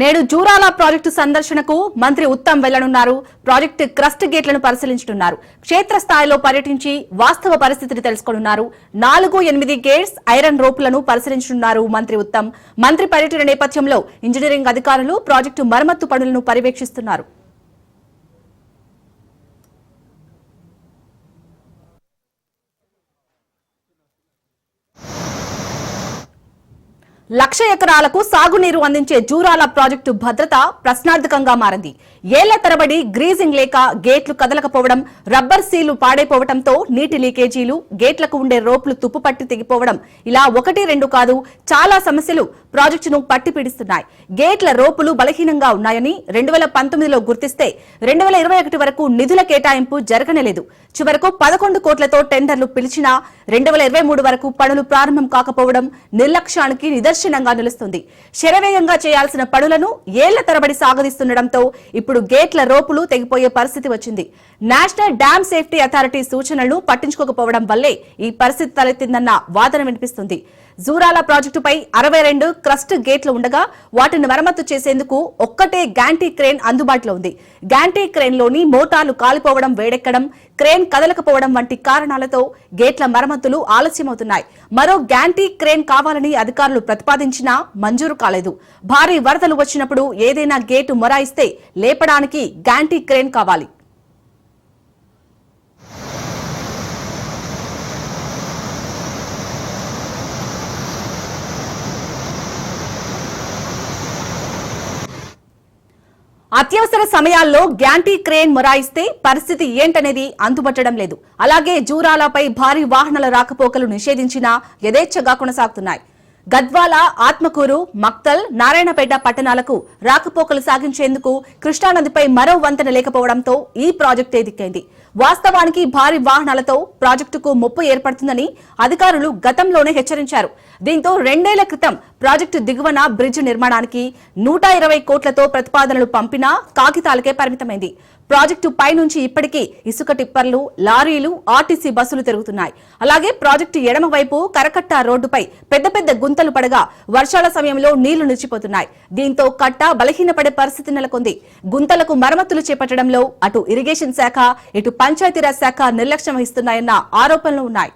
నేడు జూరాల ప్రాజెక్టు సందర్శనకు మంత్రి ఉత్తమ్ వెళ్ళనున్నారు. ప్రాజెక్టు క్రస్ట్ గేట్లను పరిశీలించనున్నారు. క్షేత్రస్థాయిలో పర్యటించి వాస్తవ పరిస్థితిని తెలుసుకోనున్నారు. నాలుగు ఎనిమిది గేట్స్ ఐరన్ రోపులను పరిశీలించనున్నారు మంత్రి ఉత్తమ్. మంత్రి పర్యటన నేపథ్యంలో ఇంజనీరింగ్ అధికారులు ప్రాజెక్టు మరమ్మత్తు పనులను పర్యవేక్షిస్తున్నారు. లక్ష ఎకరాలకు సాగునీరు అందించే జూరాల ప్రాజెక్టు భద్రత ప్రశ్నార్థకంగా మారింది. ఏళ్ళ తరబడి గ్రీజింగ్ లేక గేట్లు కదలకపోవడం రబ్బర్ సీలు పాడైపోవడంతో నీటి లీకేజీలు గేట్లకు ఉండే రోప్లు తుప్పుపట్టి తెగిపోవడం ఇలా ఒకటి రెండు కాదు చాలా సమస్యలు ప్రాజెక్టును పట్టిపీడిస్తున్నాయి. గేట్ల రోపులు బలహీనంగా ఉన్నాయని రెండు వేల పంతొమ్మిదిలో గుర్తిస్తే రెండు వేల ఇరవై ఒకటి వరకు నిధుల కేటాయింపు జరగనలేదు. చివరకు పదకొండు కోట్లతో టెండర్లు పిలిచినా రెండు వేల ఇరవై మూడు వరకు పనులు ప్రారంభం కాకపోవడం నిర్లక్ష్యానికి నిదర్శనంగా నిలుస్తుంది. శరవేగంగా చేయాల్సిన పనులను ఏళ్ళ తరబడి సాగదీస్తుండటంతో ఇప్పుడు గేట్ల రోపులు తెగిపోయే పరిస్థితి వచ్చింది. నేషనల్ డ్యామ్ సేఫ్టీ అథారిటీ సూచనలను పట్టించుకోకపోవడం వల్లే ఈ పరిస్థితి తలెత్తిందన్న వాదన వినిపిస్తుంది. జూరాల ప్రాజెక్టుపై అరవై రెండు క్రస్ట్ గేట్లు ఉండగా వాటిని మరమ్మతు చేసేందుకు ఒక్కటే గ్యాంటీ క్రేన్ అందుబాటులో ఉంది. గ్యాంటీ క్రేన్లోని మోటార్లు కాలిపోవడం వేడెక్కడం క్రేన్ కదలకపోవడం వంటి కారణాలతో గేట్ల మరమ్మతులు ఆలస్యమవుతున్నాయి. మరో గ్యాంటీ క్రేన్ కావాలని అధికారులు ప్రతిపాదించినా మంజూరు కాలేదు. భారీ వరదలు వచ్చినప్పుడు ఏదైనా గేటు మొరాయిస్తే లేపడానికి గ్యాంటీ క్రేన్ కావాలి. అత్యవసర సమయాల్లో గ్యాంటీ క్రేన్ మొరాయిస్తే పరిస్థితి ఏంటనేది అందుబట్టడం లేదు. అలాగే జూరాలపై భారీ వాహనాల రాకపోకలు నిషేధించినా యథేచ్ఛగా కొనసాగుతున్నాయి. గద్వాల ఆత్మకూరు మక్తల్ నారాయణపేట పట్టణాలకు రాకపోకలు సాగించేందుకు కృష్ణానదిపై మరో వంతెన లేకపోవడంతో ఈ ప్రాజెక్టే దిక్కైంది. వాస్తవానికి భారీ వాహనాలతో ప్రాజెక్టుకు ముప్పు ఏర్పడుతుందని అధికారులు గతంలోనే హెచ్చరించారు. దీంతో రెండేళ్ళ క్రితం ప్రాజెక్టు దిగువన బ్రిడ్జ్ నిర్మాణానికి నూట ఇరవై కోట్లతో ప్రతిపాదనలు పంపినా కాగితాలకే పరిమితమైంది. ప్రాజెక్టు పైనుంచి ఇప్పటికీ ఇసుక టిప్పర్లు లారీలు ఆర్టీసీ బస్సులు తిరుగుతున్నాయి. అలాగే ప్రాజెక్టు ఎడమవైపు కరకట్ట రోడ్డుపై పెద్ద పెద్ద గుంతలు పడగా వర్షాల సమయంలో నీళ్ళు నిలిచిపోతున్నాయి. దీంతో కట్ట బలహీనపడే పరిస్థితి నెలకొంది. గుంతలకు మరమ్మతులు చేపట్టడంలో అటు ఇరిగేషన్ శాఖ ఇటు పంచాయతీరాజ్ శాఖ నిర్లక్ష్యం వహిస్తున్నాయన్న ఆరోపణలు ఉన్నాయి.